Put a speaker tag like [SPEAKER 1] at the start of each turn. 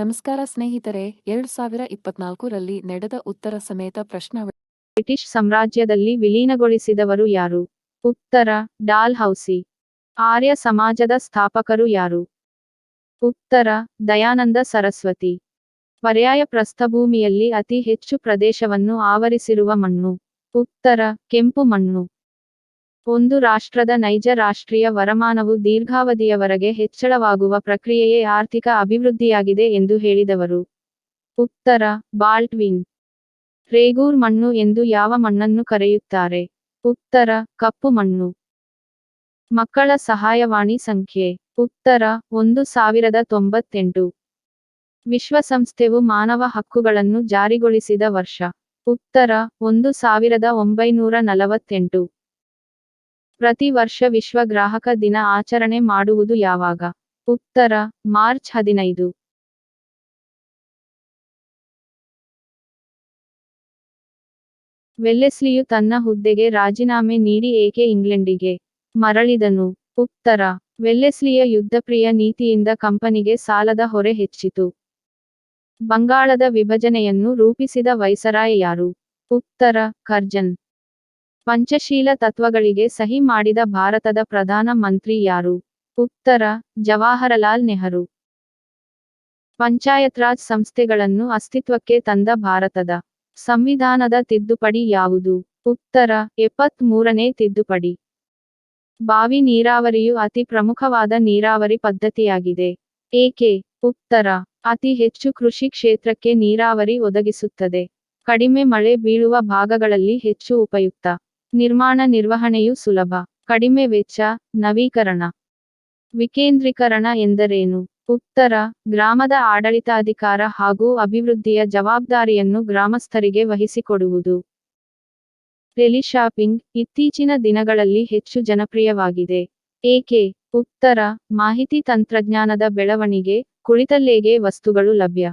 [SPEAKER 1] ನಮಸ್ಕಾರ ಸ್ನೇಹಿತರೆ, ಎರಡು ಸಾವಿರ ಇಪ್ಪತ್ನಾಲ್ಕು ರಲ್ಲಿ ನಡೆದ ಉತ್ತರ ಸಮೇತ ಪ್ರಶ್ನಾವಳಿ
[SPEAKER 2] ಬ್ರಿಟಿಷ್ ಸಾಮ್ರಾಜ್ಯದಲ್ಲಿ ವಿಲೀನಗೊಳಿಸಿದವರು ಯಾರು? ಉತ್ತರ, ಡಾಲ್ ಹೌಸಿ. ಆರ್ಯ ಸಮಾಜದ ಸ್ಥಾಪಕರು ಯಾರು? ಉತ್ತರ, ದಯಾನಂದ ಸರಸ್ವತಿ. ಪರ್ಯಾಯ ಪ್ರಸ್ಥಭೂಮಿಯಲ್ಲಿ ಅತಿ ಹೆಚ್ಚು ಪ್ರದೇಶವನ್ನು ಆವರಿಸಿರುವ ಮಣ್ಣು. ಉತ್ತರ, ಕೆಂಪು ಮಣ್ಣು. ಒಂದು ರಾಷ್ಟ್ರದ ನೈಜ ರಾಷ್ಟ್ರೀಯ ವರಮಾನವು ದೀರ್ಘಾವಧಿಯವರೆಗೆ ಹೆಚ್ಚಳವಾಗುವ ಪ್ರಕ್ರಿಯೆಯೇ ಆರ್ಥಿಕ ಅಭಿವೃದ್ಧಿಯಾಗಿದೆ ಎಂದು ಹೇಳಿದವರು. ಉತ್ತರ, ಬಾಲ್ಟ್ವಿನ್. ರೇಗೂರ್ ಮಣ್ಣು ಎಂದು ಯಾವ ಮಣ್ಣನ್ನು ಕರೆಯುತ್ತಾರೆ? ಉತ್ತರ, ಕಪ್ಪು ಮಣ್ಣು. ಮಕ್ಕಳ ಸಹಾಯವಾಣಿ ಸಂಖ್ಯೆ. ಉತ್ತರ, ಒಂದು ಸಾವಿರದ ತೊಂಬತ್ತೆಂಟು. ವಿಶ್ವಸಂಸ್ಥೆವು ಮಾನವ ಹಕ್ಕುಗಳನ್ನು ಜಾರಿಗೊಳಿಸಿದ ವರ್ಷ. ಉತ್ತರ, ಒಂದು ಸಾವಿರದ ಒಂಬೈನೂರ ನಲವತ್ತೆಂಟು. ಪ್ರತಿ ವರ್ಷ ವಿಶ್ವ ಗ್ರಾಹಕ ದಿನ ಆಚರಣೆ ಮಾಡುವುದು ಯಾವಾಗ? ಉತ್ತರ, ಮಾರ್ಚ್ ಹದಿನೈದು. ವೆಲ್ಲೆಸ್ಲಿಯು ತನ್ನ ಹುದ್ದೆಗೆ ರಾಜೀನಾಮೆ ನೀಡಿ ಏಕೆ ಇಂಗ್ಲೆಂಡಿಗೆ ಮರಳಿದನು? ಉತ್ತರ, ವೆಲ್ಲೆಸ್ಲಿಯ ಯುದ್ಧಪ್ರಿಯ ನೀತಿಯಿಂದ ಕಂಪನಿಗೆ ಸಾಲದ ಹೊರೆ ಹೆಚ್ಚಿತು. ಬಂಗಾಳದ ವಿಭಜನೆಯನ್ನು ರೂಪಿಸಿದ ವೈಸರಾಯ ಯಾರು? ಉತ್ತರ, ಕರ್ಜನ್. ಪಂಚಶೀಲ ತತ್ವಗಳಿಗೆ ಸಹಿ ಮಾಡಿದ ಭಾರತದ ಪ್ರಧಾನ ಮಂತ್ರಿ ಯಾರು? ಉತ್ತರ, ಜವಾಹರಲಾಲ್ ನೆಹರು. ಪಂಚಾಯತ್ ರಾಜ್ ಸಂಸ್ಥೆಗಳನ್ನು ಅಸ್ತಿತ್ವಕ್ಕೆ ತಂದ ಭಾರತದ ಸಂವಿಧಾನದ ತಿದ್ದುಪಡಿ ಯಾವುದು? ಉತ್ತರ ಎಪ್ಪತ್ತ್ ಮೂರನೇ ತಿದ್ದುಪಡಿ. ಬಾವಿ ನೀರಾವರಿಯು ಅತಿ ಪ್ರಮುಖವಾದ ನೀರಾವರಿ ಪದ್ಧತಿಯಾಗಿದೆ. ಏಕೆ? ಉತ್ತರ, ಅತಿ ಹೆಚ್ಚು ಕೃಷಿ ಕ್ಷೇತ್ರಕ್ಕೆ ನೀರಾವರಿ ಒದಗಿಸುತ್ತದೆ. ಕಡಿಮೆ ಮಳೆ ಬೀಳುವ ಭಾಗಗಳಲ್ಲಿ ಹೆಚ್ಚು ಉಪಯುಕ್ತ. ನಿರ್ಮಾಣ ನಿರ್ವಹಣೆಯು ಸುಲಭ, ಕಡಿಮೆ ವೆಚ್ಚ, ನವೀಕರಣ. ವಿಕೇಂದ್ರೀಕರಣ ಎಂದರೇನು? ಉತ್ತರ, ಗ್ರಾಮದ ಆಡಳಿತಾಧಿಕಾರ ಹಾಗೂ ಅಭಿವೃದ್ಧಿಯ ಜವಾಬ್ದಾರಿಯನ್ನು ಗ್ರಾಮಸ್ಥರಿಗೆ ವಹಿಸಿಕೊಡುವುದು. ಟೆಲಿಶಾಪಿಂಗ್ ಇತ್ತೀಚಿನ ದಿನಗಳಲ್ಲಿ ಹೆಚ್ಚು ಜನಪ್ರಿಯವಾಗಿದೆ. ಏಕೆ? ಉತ್ತರ, ಮಾಹಿತಿ ತಂತ್ರಜ್ಞಾನದ ಬೆಳವಣಿಗೆ, ಕುಳಿತಲ್ಲೇಗೆ ವಸ್ತುಗಳು ಲಭ್ಯ.